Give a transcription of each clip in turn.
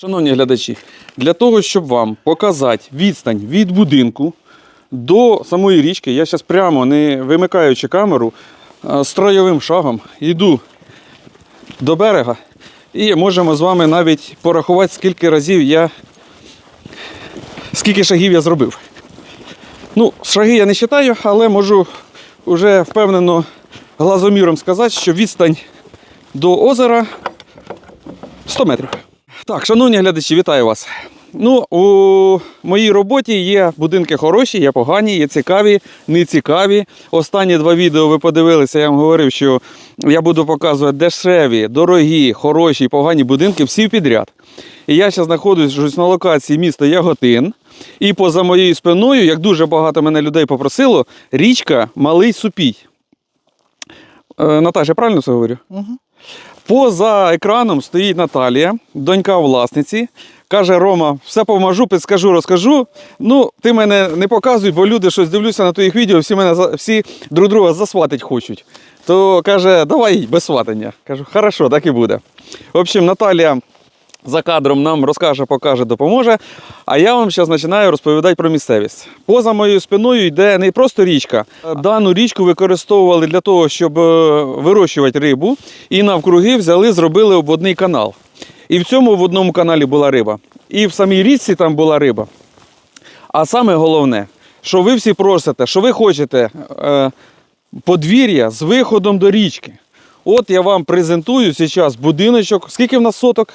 Шановні глядачі, для того, щоб вам показати відстань від будинку до самої річки, я зараз прямо не вимикаючи камеру, а строєвим шагом йду до берега і можемо з вами навіть порахувати, скільки разів я. скільки шагів я зробив. Ну, шаги я не вважаю, але можу вже впевнено глазоміром сказати, що відстань до озера 100 метрів. Так, шановні глядачі, вітаю вас. Ну, у моїй роботі є будинки хороші, є погані, є цікаві, не цікаві. Останні два відео ви подивилися, я вам говорив, що я буду показувати дешеві, дорогі, хороші, погані будинки всі підряд. І я зараз знаходжусь на локації міста Яготин. І поза моєю спиною, як дуже багато мене людей попросило, річка Малий Супій. Е, Наташа, я правильно це говорю? Угу. Поза екраном стоїть Наталія, донька власниці. Каже, Рома, все поможу, підскажу, розкажу. Ну, ти мене не показуй, бо люди щось дивлюся на твоїх відео, всі мене всі друг друга засватить хочуть. То каже, давай без сватання. Кажу, хорошо, так і буде. В общем, Наталія за кадром нам розкаже, покаже, допоможе. А я вам зараз починаю розповідати про місцевість. Поза моєю спиною йде не просто річка. Дану річку використовували для того, щоб е, вирощувати рибу, і навкруги взяли, зробили обводний канал. І в цьому в одному каналі була риба. І в самій річці там була риба. А саме головне, що ви всі просите, що ви хочете е, подвір'я з виходом до річки. От я вам презентую зараз будиночок. Скільки в нас соток?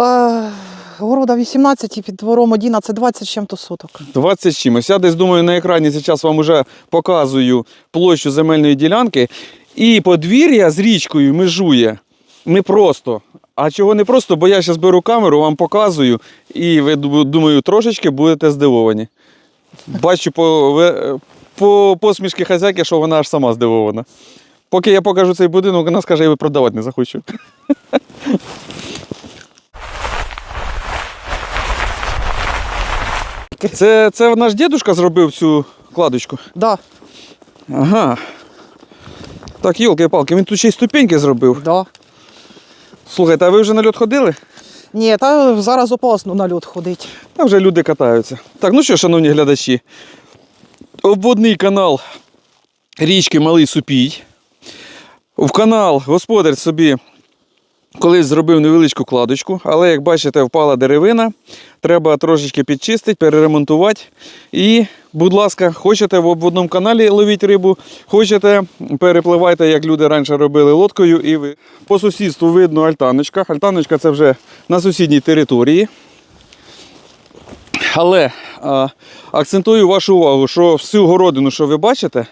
Е, города 18 і під двором 11-20 з чим-то соток. 20 з чимось. Я десь думаю, на екрані зараз вам вже показую площу земельної ділянки. І подвір'я з річкою межує не просто. А чого не просто, бо я зараз беру камеру, вам показую, і ви думаю, трошечки будете здивовані. Бачу по, по посмішки хазяйки, що вона аж сама здивована. Поки я покажу цей будинок, вона скаже, я його продавати не захочу. Це, це наш дідусь зробив цю кладочку. Да, Ага. Так, йолки-палки, він тут ще й ступеньки зробив. да. Слухайте, а ви вже на льот ходили? Ні, та зараз опасно на льот ходить. Там вже люди катаються. Так, ну що, шановні глядачі, обводний канал річки Малий Супій. В канал господар собі колись зробив невеличку кладочку, але як бачите, впала деревина. Треба трошечки підчистити, переремонтувати. І, будь ласка, хочете в обводному каналі ловіть рибу, хочете, перепливайте, як люди раніше робили лодкою. І ви. По сусідству видно альтаночка. Альтаночка це вже на сусідній території. Але а, акцентую вашу увагу, що всю городину, що ви бачите,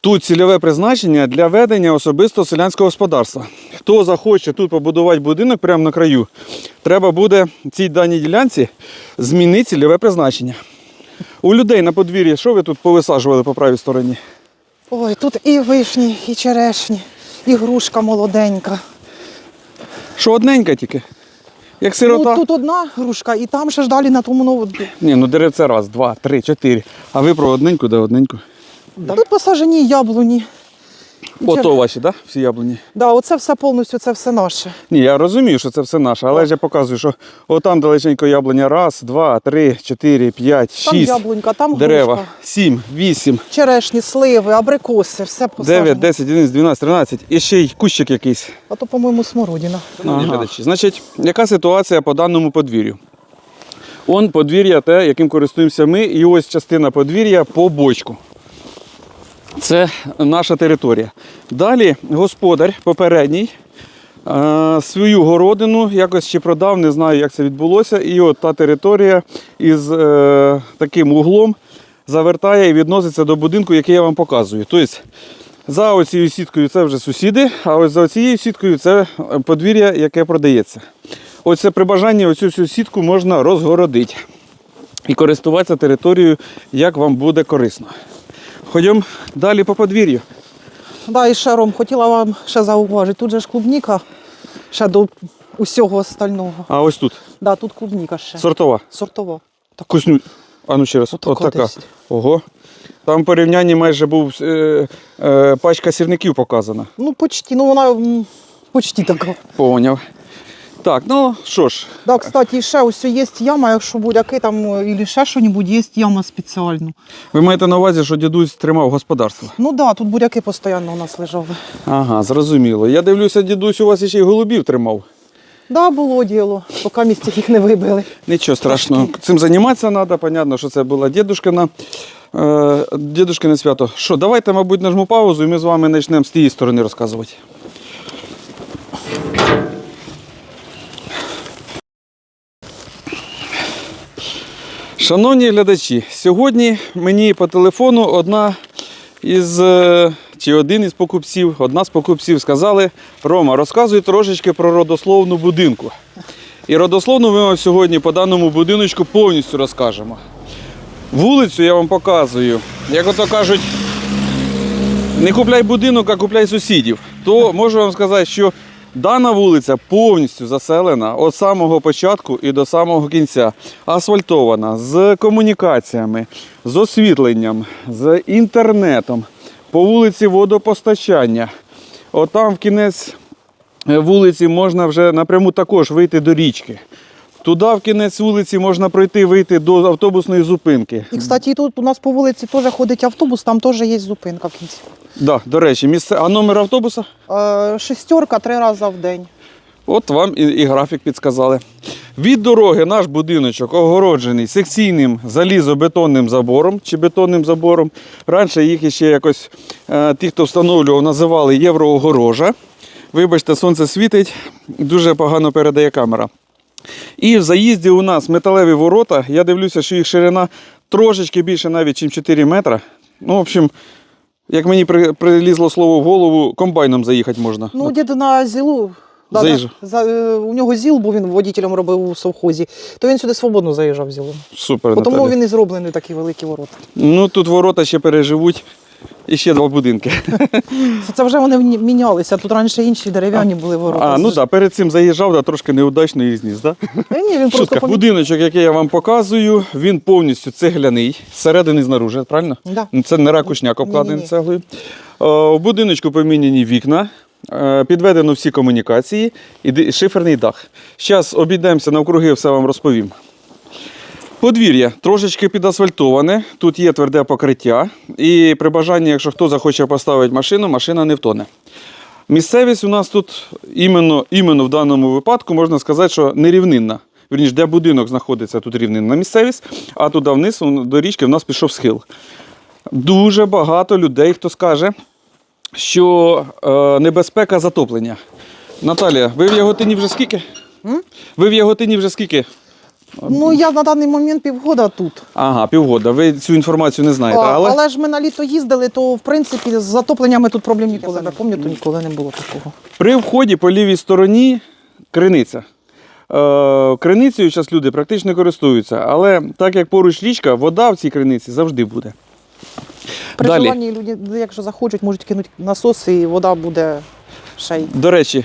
тут цільове призначення для ведення особистого селянського господарства. Хто захоче тут побудувати будинок прямо на краю, треба буде цій даній ділянці змінити цільове призначення. У людей на подвір'ї, що ви тут повисаджували по правій стороні? Ой, тут і вишні, і черешні, і грушка молоденька. Що одненька тільки? Як сирота? Ну, тут одна грушка, і там ще ж далі на тому нову. Ні, ну деревце раз, два, три, чотири. А ви про одненьку, да одненьку. Тут посаджені яблуні. Ото ваші, так? Да? Всі яблуні. Да, оце все повністю, це все наше. Ні, я розумію, що це все наше, але ж я показую, що отам далеченько яблуня. Раз, два, три, чотири, п'ять, Там шість яблунька, там дерева. грушка. Сім, вісім, Черешні, сливи, абрикоси, все посаджено. дев'ять, десять, одинадцять, дванадцять, тринадцять. І ще й кущик якийсь. А то, по-моєму, смородина. Шановні глядачі, Значить, яка ситуація по даному подвір'ю? Он подвір'я те, яким користуємося ми, і ось частина подвір'я по бочку. Це наша територія. Далі господар попередній е, свою городину якось ще продав, не знаю, як це відбулося. І от та територія із е, таким углом завертає і відноситься до будинку, який я вам показую. Тобто за оцією сіткою це вже сусіди, а ось за цією сіткою це подвір'я, яке продається. Оце при бажанні оцю всю сітку можна розгородити і користуватися територією, як вам буде корисно. Ходімо далі по подвір'ю. Да, і ще Ром, хотіла вам ще зауважити. Тут же ж клубніка ще до усього остального. А ось тут Да, тут клубніка ще. сортова. Сортова. Косню. А ну ще раз. Отака От така. Ого. Там в порівнянні майже був е, е, пачка сірників показана. Ну, почти, ну вона м, почти така. Поняв. Так, ну що ж, Да, кстати, ще ось є яма, якщо будь-який там, або ще що-небудь, є яма спеціальна. ви маєте на увазі, що дідусь тримав господарство? Ну так, да, тут буряки постійно у нас лежали. Ага, зрозуміло. Я дивлюся, дідусь у вас ще й голубів тримав. Да, було діло, поки місці їх не вибили. Нічого страшного. Цим займатися треба, понятно, що це була дідушкина. Е, дідушкине свято. Що, давайте, мабуть, нажму паузу і ми з вами почнемо з тієї сторони розказувати. Шановні глядачі, сьогодні мені по телефону одна із е, чи один із покупців, одна з покупців сказали: Рома, розказуй трошечки про родословну будинку. І родословну ми вам сьогодні по даному будиночку повністю розкажемо. Вулицю я вам показую. Як ото кажуть, не купляй будинок, а купляй сусідів. То можу вам сказати, що дана вулиця повністю заселена від самого початку і до самого кінця. Асфальтована з комунікаціями, з освітленням, з інтернетом, по вулиці водопостачання. Отам в кінець е, вулиці можна вже напряму також вийти до річки. Туди в кінець вулиці можна пройти, вийти до автобусної зупинки. І, кстати, і тут у нас по вулиці теж ходить автобус, там теж є зупинка в кінці. Да, до речі, місце. А номер автобуса? Е, шестерка три рази в день. От вам і, і графік підсказали. Від дороги наш будиночок огороджений секційним залізобетонним забором чи бетонним забором. Раніше їх ще якось е, ті, хто встановлював, називали євроогорожа. Вибачте, сонце світить, дуже погано передає камера. І в заїзді у нас металеві ворота. Я дивлюся, що їх ширина трошечки більше навіть, ніж 4 метра. Ну, в общем, як мені при- прилізло слово в голову, комбайном заїхати можна. Ну, дід на зілу. Да, да, за, е, у нього зіл, бо він водітелем робив у совхозі, то він сюди свободно заїжджав зілом. Супер. Тому він і зроблений такі великі ворота. Ну тут ворота ще переживуть. І ще два будинки. Це, вже вони мінялися. Тут раніше інші дерев'яні були ворота. А, ну так, да, перед цим заїжджав, да, трошки неудачно і зніс, да? Ні, він просто помі... Будиночок, який я вам показую, він повністю цегляний, зсередини знаружи, правильно? Да. Ну, Це не ракушняк обкладений Ні-ні-ні. цеглою. Е, У будиночку поміняні вікна, е, підведено всі комунікації і шиферний дах. Зараз обійдемося навкруги, все вам розповім. Подвір'я трошечки підасфальтоване, тут є тверде покриття, і при бажанні, якщо хто захоче поставити машину, машина не втоне. Місцевість у нас тут іменно, іменно в даному випадку можна сказати, що нерівнинна. Вірніше, де будинок знаходиться, тут рівнинна місцевість, а туди вниз до річки в нас пішов схил. Дуже багато людей, хто скаже, що е, небезпека затоплення. Наталія, ви в Яготині вже скільки? Ви в Яготині вже скільки? Ну, я на даний момент півгода тут. Ага, півгода. Ви цю інформацію не знаєте. А, Але але... ж ми на літо їздили, то в принципі з затопленнями тут проблем ніколи не пам'ятаю, то ніколи не було такого. при вході по лівій стороні криниця. Е, криницею зараз люди практично користуються, але так як поруч річка, вода в цій криниці завжди буде. При Далі. желанні люди, якщо захочуть, можуть кинути насос і вода буде ще. До речі,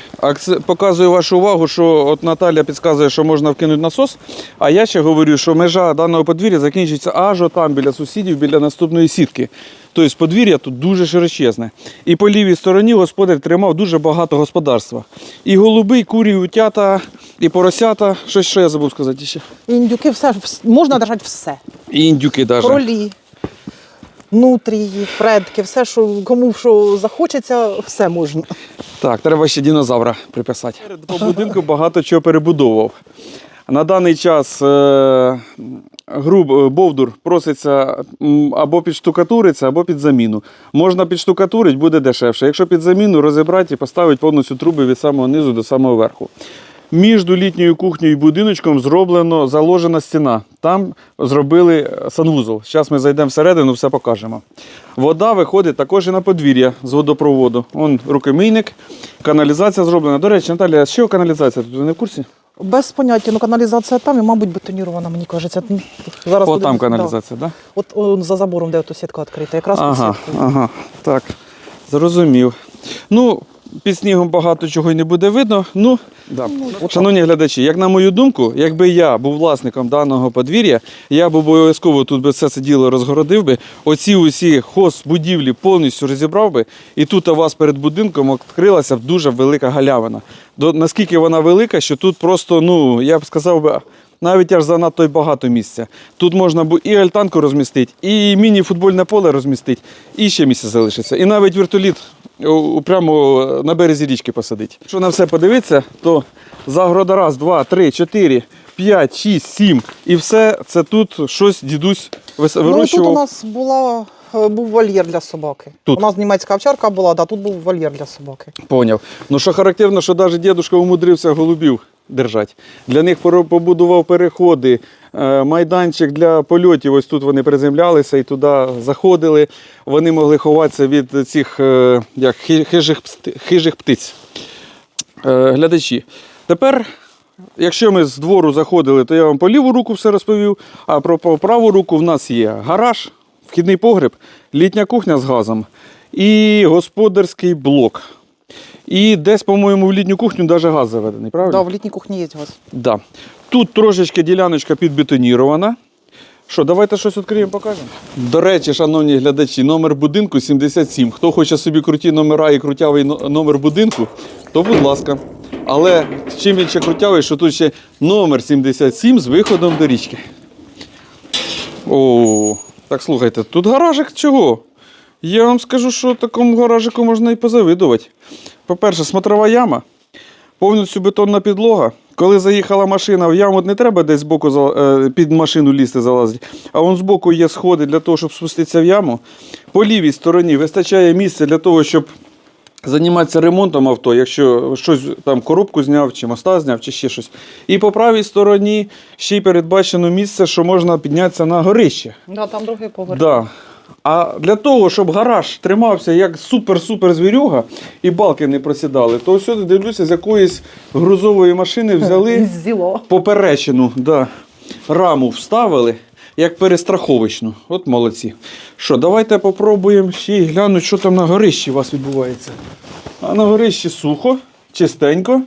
показую вашу увагу, що от Наталя підказує, що можна вкинути насос. А я ще говорю, що межа даного подвір'я закінчується аж отам біля сусідів, біля наступної сітки. Тобто подвір'я тут дуже широчезне. І по лівій стороні господар тримав дуже багато господарства. І голуби, і курі, і утята, і поросята. Щось що я забув сказати ще. І індюки, все, вс- можна держати все. І індюки навіть. Кролі, нутрії, фредки, все, що кому що захочеться, все можна. Так, треба ще динозавра приписати. По будинку багато чого перебудовував. На даний час е, груб, е, Бовдур проситься або під штукатуриться, або під заміну. Можна підштукатурити, буде дешевше. Якщо під заміну розібрати і поставити повністю труби від самого низу до самого верху. Між літньою кухнею і будиночком зроблено заложена стіна. Там зробили е, санвузол. Зараз ми зайдемо всередину, все покажемо. Вода виходить також і на подвір'я з водопроводу. Вон рукомийник, каналізація зроблена. До речі, Наталія, що каналізація? Тут ви не в курсі? Без поняття, ну каналізація там і, мабуть, бетонірована, мені кажеться. Зараз О, буде- там каналізація, так? Да? От о, за забором, де ото сітка відкрита, якраз Ага, сіткою. ага, так. Зрозумів. Ну, під снігом багато чого й не буде видно. Ну, да. Шановні глядачі, як на мою думку, якби я був власником даного подвір'я, я б обов'язково тут би все це діло розгородив би, оці усі хозбудівлі повністю розібрав би, і тут у вас перед будинком відкрилася дуже велика галявина. До, наскільки вона велика, що тут просто, ну, я б сказав би, навіть аж занадто й багато місця. Тут можна бу- і альтанку розмістити, і міні-футбольне поле розмістити, і ще місце залишиться. І навіть вертоліт прямо на березі річки посадити. Якщо на все подивитися, то загорода раз, два, три, чотири, п'ять, шість, сім. І все це тут щось дідусь вирощував. Ну, тут у нас була, е, був вольєр для собаки. Тут? У нас німецька овчарка була, да, тут був вольєр для собаки. Поняв. Ну що характерно, що навіть дідусь умудрився голубів держати. Для них побудував переходи, е, майданчик для польотів. Ось тут вони приземлялися і туди заходили. Вони могли ховатися від цих е, як, хижих, хижих птиць. Е, Глядачі. Тепер, якщо ми з двору заходили, то я вам по ліву руку все розповів. А про праву руку в нас є гараж, вхідний погреб, літня кухня з газом і господарський блок. І десь, по-моєму, в літню кухню навіть газ заведений, правильно? Да, в літній кухні є газ. Да. Тут трошечки діляночка підбетонірована. Що, давайте щось відкриємо, покажемо. До речі, шановні глядачі, номер будинку 77. Хто хоче собі круті номера і крутявий номер будинку, то будь ласка. Але чим він ще крутявий, що тут ще номер 77 з виходом до річки. О, так слухайте, тут гаражик чого? Я вам скажу, що такому гаражику можна і позавидувати. По-перше, смотрова яма, повністю бетонна підлога. Коли заїхала машина в яму, не треба десь збоку е, під машину лізти залазити, а вон збоку є сходи для того, щоб спуститися в яму. По лівій стороні вистачає місця для того, щоб займатися ремонтом авто, якщо щось там коробку зняв, чи моста зняв, чи ще щось. І по правій стороні ще й передбачено місце, що можна піднятися на горище. Да, там другий поверх. Да. А для того, щоб гараж тримався як супер-супер звірюга і балки не просідали, то сюди дивлюся, з якоїсь грузової машини взяли Зіло. поперечину, да, раму вставили, як перестраховочну. От молодці. Що, давайте попробуємо ще й глянути, що там на горищі у вас відбувається. А на горищі сухо, чистенько.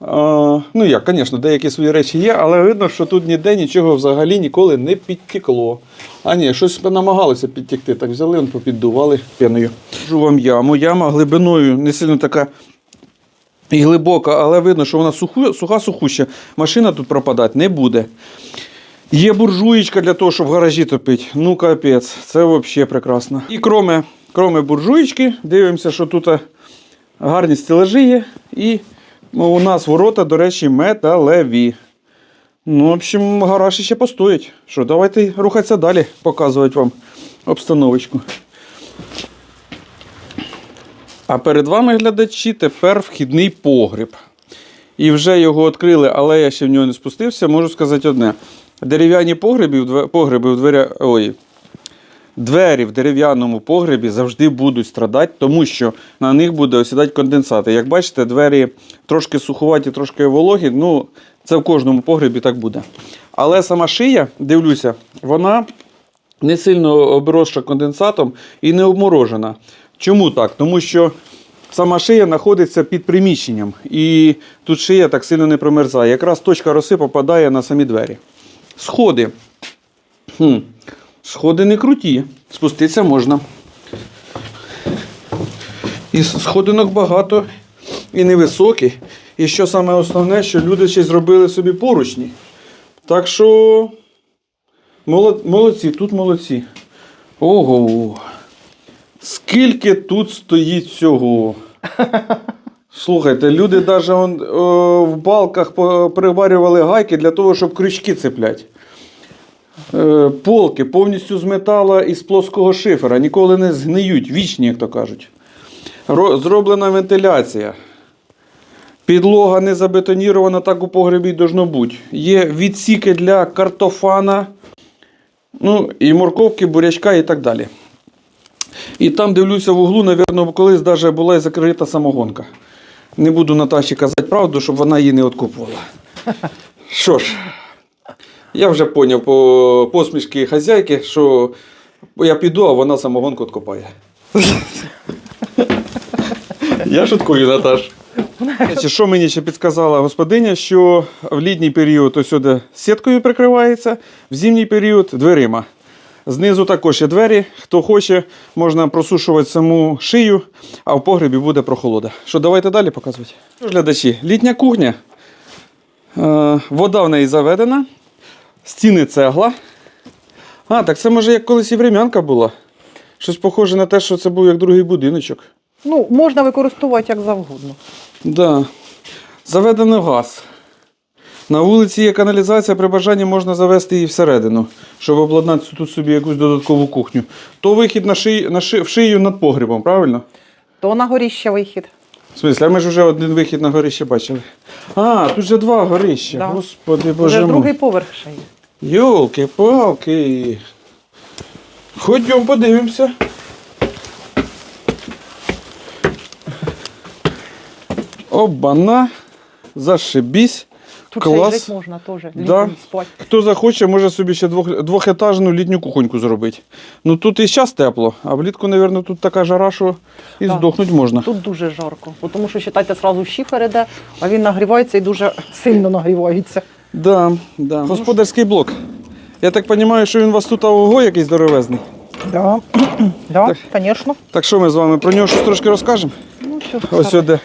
Ну як, звісно, деякі свої речі є, але видно, що тут ніде нічого взагалі ніколи не підтекло. А ні, щось намагалося підтекти. Так взяли, он попіддували пеною. Кажу вам яму. Яма глибиною не сильно така і глибока, але видно, що вона суха сухуща. Машина тут пропадати не буде. Є буржуєчка для того, щоб в гаражі топити. Ну, капець, це взагалі прекрасно. І кроме, кроме буржуєчки, дивимося, що тут гарні стелажі є. І ну, у нас ворота, до речі, металеві. Ну, в общем, гараж ще постоїть. Що, давайте рухатися далі, показувати вам обстановочку. А перед вами, глядачі, тепер вхідний погріб. І вже його відкрили, але я ще в нього не спустився. Можу сказати одне: дерев'яні погреби, в две- погреби в дверя... Ой. Двері в дерев'яному погребі завжди будуть страдати, тому що на них буде осідати конденсати. Як бачите, двері трошки сухуваті, трошки вологі. Ну, це в кожному погребі так буде. Але сама шия, дивлюся, вона не сильно обросша конденсатом і не обморожена. Чому так? Тому що сама шия знаходиться під приміщенням, і тут шия так сильно не промерзає. Якраз точка роси попадає на самі двері. Сходи. Хм. Сходи не круті, спуститися можна. І сходинок багато і невисокі. І що саме основне, що люди ще зробили собі поручні. Так що молодці, тут молодці. Ого. Скільки тут стоїть всього. Слухайте, люди навіть в балках приварювали гайки для того, щоб крючки цеплять. Е, Полки повністю з метала і з плоского шифера, ніколи не згниють, вічні, як то кажуть. Зроблена вентиляція. Підлога не забетонірована, так у погребі должно бути. Є відсіки для картофана, ну, і морковки, бурячка і так далі. І там дивлюся в углу, напевно, колись даже була і закрита самогонка. Не буду Наташі казати правду, щоб вона її не откупувала. Що ж, я вже поняв по посмішки хазяйки, що я піду, а вона самогонку откопає. Я шуткую, Наташ. Що мені ще підказала господиня, що в літній період ось сюди сіткою прикривається, в зимній період дверима. Знизу також є двері. Хто хоче, можна просушувати саму шию, а в погребі буде прохолода. Що, давайте далі показувати. Глядачі, літня кухня. Е, вода в неї заведена, стіни цегла. А, так це може як колись і врем'янка була. Щось похоже на те, що це був як другий будиночок. Ну, можна використовувати як завгодно. Да. Заведено газ. На вулиці є каналізація, при бажанні можна завести її всередину, щоб обладнати тут собі якусь додаткову кухню. То вихід на шию, на ши, в шию над погрібом, правильно? То на горіще вихід. В смислі, а ми ж вже один вихід на горище бачили. А, тут же два горища. Да. Господи Вже боже другий мой. поверх ще є. Йолки-палки. Ходьмо подивимося. Обана. Зашибісь. Тут Клас. ще й жити можна теж. Да. Літом спати. Хто захоче, може собі ще двох, двохетажну літню кухоньку зробити. Ну тут і зараз тепло, а влітку, мабуть, тут така жара, що і Так. здохнути можна. Тут дуже жарко. Бо Тому що, вважайте, одразу шифер іде, а він нагрівається і дуже сильно нагрівається. Да, да. Господарський блок. Я так розумію, що він у вас тут ого якийсь здоровезний. Да. Да, звісно. Так що ми з вами про нього щось трошки розкажемо? Ну, що Ось сюди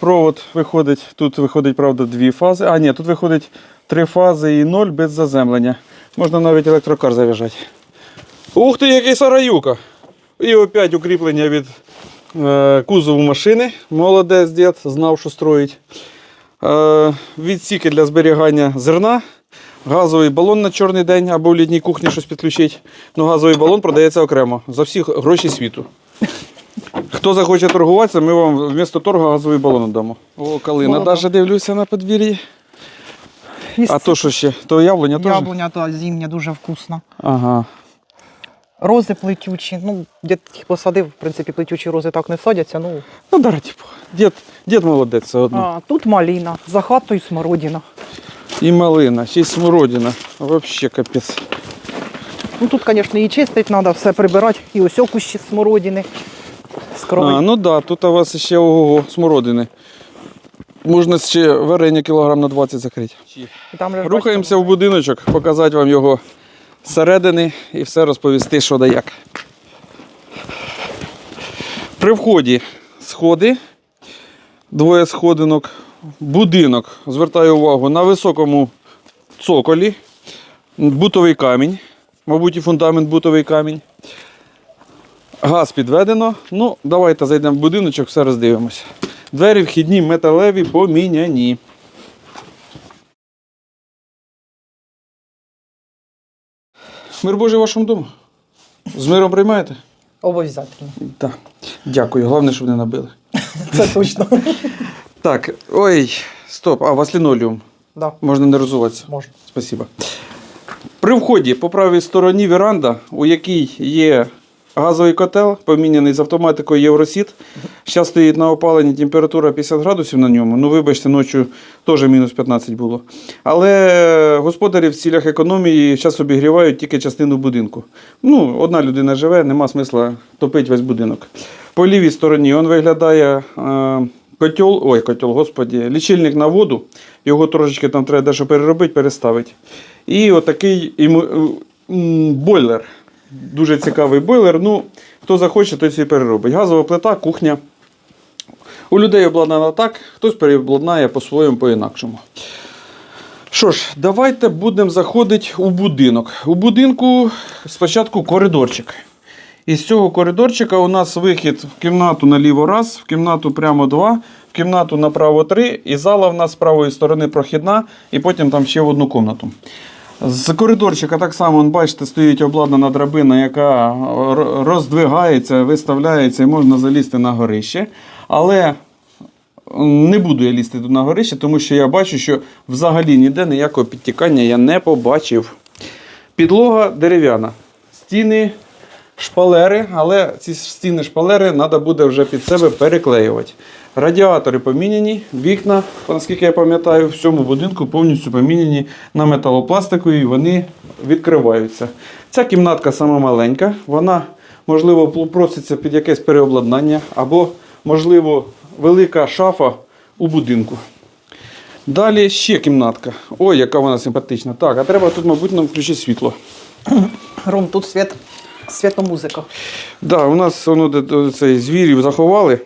провод виходить. Тут виходить, правда, дві фази. А, ні, тут виходить три фази і ноль без заземлення. Можна навіть електрокар зав'яжати. Ух ти, який сараюка! І опять укріплення від е, кузову машини. Молодець дід, знав, що строїть. Е, відсіки для зберігання зерна. Газовий балон на чорний день або в літній кухні щось підключить. Ну, газовий балон продається окремо за всі гроші світу. Хто захоче торгуватися, ми вам вмісто торгу газовий балон дамо. О, калина. Молодо. Даже дивлюся на подвір'ї. А то що ще? То яблуня теж? Яблуня то зимня дуже вкусна. Ага. Рози плетючі. Ну, дід їх посадив, в принципі, плетючі рози так не садяться. Ну, Ну, да, типу. Дід, дід молодець все одно. а, тут маліна, за хатою смородина. І малина, ще й смородина. Вообще капець. Ну тут, звісно, її чистити треба, все прибирати. І ось кущі смородини. З А, ну да, тут у вас ще ого смородини. Можна ще варення кілограм на 20 закрити. І там же Рухаємося в будиночок, показати вам його зсередини і все розповісти, що да як. При вході сходи, двоє сходинок, будинок. Звертаю увагу на високому цоколі, бутовий камінь, мабуть, і фундамент бутовий камінь. Газ підведено. Ну, давайте зайдемо в будиночок, все роздивимося. Двері вхідні металеві поміняні. Мир Божий вашому дому. З миром приймаєте? Обов'язково. Так. Дякую. Головне, щоб не набили. Це точно. Так, ой, стоп, а у вас лінолеум. да, Можна не розуватися. можна. Спасибо. При вході по правій стороні веранда, у якій є газовий котел, поміняний з автоматикою Євросіт. Зараз стоїть на опаленні температура 50 градусів на ньому. Ну, вибачте, ночі теж мінус 15 було. Але господарі в цілях економії зараз обігрівають тільки частину будинку. Ну, одна людина живе, нема смисла топити весь будинок. По лівій стороні він виглядає. Е, Котел, ой, котел, господі, лічильник на воду. Його трошечки там треба дещо переробити, переставити. І отакий бойлер. Дуже цікавий бойлер. Ну, хто захоче, той собі переробить. Газова плита, кухня. У людей обладнана так, хтось переобладнає по-своєму, по-інакшому. Що ж, давайте будемо заходити у будинок. У будинку спочатку коридорчик. Із цього коридорчика у нас вихід в кімнату наліво раз, в кімнату прямо два, в кімнату направо три, і зала в нас з правої сторони прохідна, і потім там ще в одну кімнату. З коридорчика так само, бачите, стоїть обладнана драбина, яка роздвигається, виставляється і можна залізти на горище. Але не буду я лізти на горище, тому що я бачу, що взагалі ніде ніякого підтікання я не побачив. Підлога дерев'яна. Стіни шпалери, але ці стіни шпалери треба буде вже під себе переклеювати. Радіатори поміняні, вікна, наскільки я пам'ятаю, в цьому будинку повністю поміняні на металопластику і вони відкриваються. Ця кімнатка сама маленька, вона, можливо, проситься під якесь переобладнання, або, можливо, велика шафа у будинку. Далі ще кімнатка. Ой, яка вона симпатична. Так, а треба тут, мабуть, нам включити світло. Ром, тут світ, світомузика. Да, у нас воно цей звірів заховали.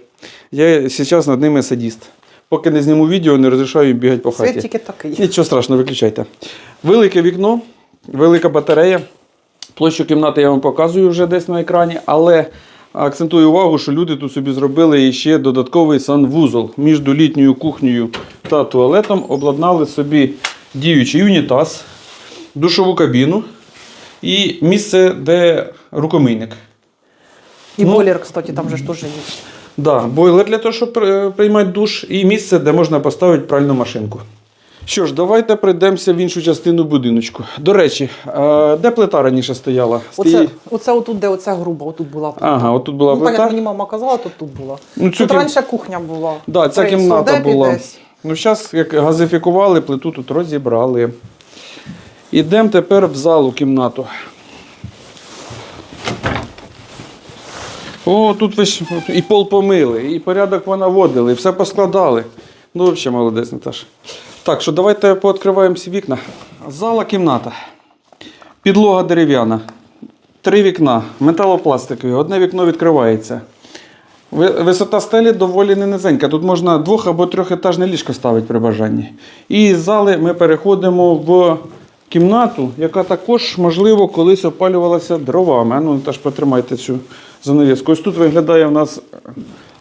Я зараз над ними садіст. Поки не зніму відео, не розрішаю їм бігати по хаті. Світ тільки такий. Нічого страшного, виключайте. Велике вікно, велика батарея. Площу кімнати я вам показую вже десь на екрані, але акцентую увагу, що люди тут собі зробили ще додатковий санвузол між літньою кухнею та туалетом. Обладнали собі діючий унітаз, душову кабіну і місце, де рукомийник. І Ну, бойлер, кстати, там же ж теж є. Да, бойлер для того, щоб е, приймати душ, і місце, де можна поставити пральну машинку. Що ж, давайте пройдемося в іншу частину будиночку. До речі, е, де плита раніше стояла? Оце, оце отут, де оця груба, отут була плита. Ага, отут була ну, плита. понятно, мені мама казала, тут тут була. Ну, цю тут кім- раніше кухня була. Да, ця кімната була. десь. Ну, зараз, як газифікували, плиту тут розібрали. Ідемо тепер в залу кімнату. О, тут ви і пол помили, і порядок понаводили, і все поскладали. Ну, взагалі молодець, Наташа. Так, що давайте пооткриваємо всі вікна. Зала кімната. Підлога дерев'яна. Три вікна, металопластикові, одне вікно відкривається. Висота стелі доволі не низенька. Тут можна двох або трьохетажне ліжко ставити при бажанні. І з зали ми переходимо в кімнату, яка також, можливо, колись опалювалася дровами. Ну, теж потримайте цю занавіску. Ось тут виглядає у нас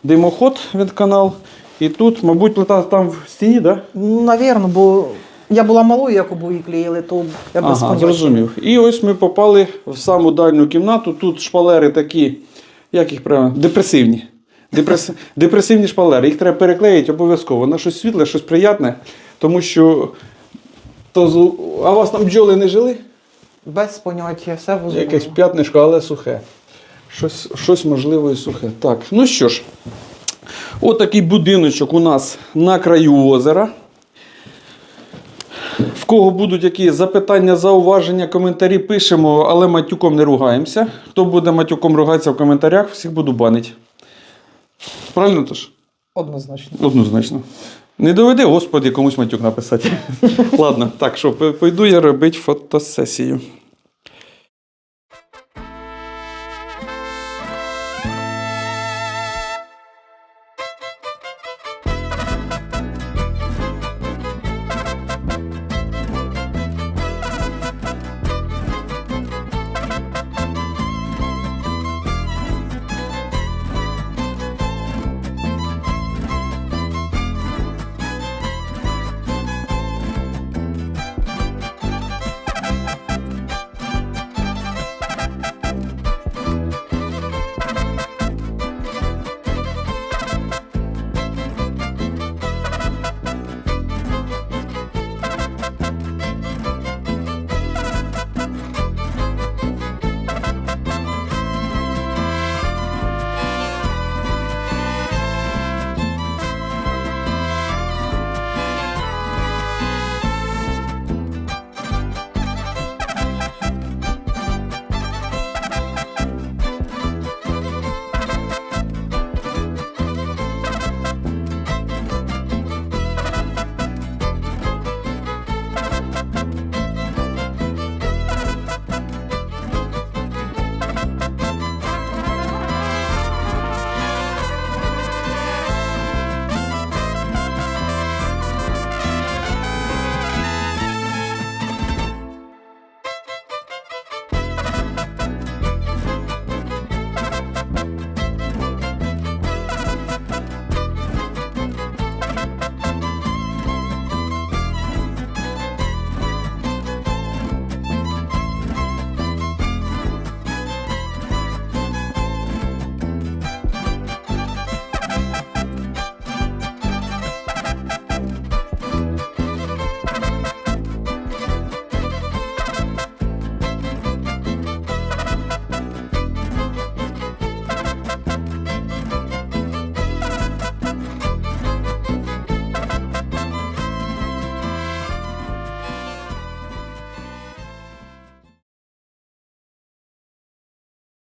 димоход від канал. І тут, мабуть, плита там в стіні, так? Да? Ну, навірно, бо я була малою, як обої клеїли, то я без Ага, зрозумів. І ось ми попали в саму дальню кімнату. Тут шпалери такі, як їх правильно, депресивні. Депрес... Депресивні шпалери. Їх треба переклеїти обов'язково на щось світле, щось приятне, тому що. То з... А у вас там бджоли не жили? Без поняття, все возможно. Якесь п'ятнишко, але сухе. Щось, щось можливо і сухе. Так, ну що ж, отакий будиночок у нас на краю озера. В кого будуть які запитання, зауваження, коментарі пишемо, але матюком не ругаємося. Хто буде матюком ругатися в коментарях, всіх буду банити. Правильно тож? Однозначно. Однозначно. Не доведи, Господи, комусь матюк написати. Ладно, так що пойду я робити фотосесію.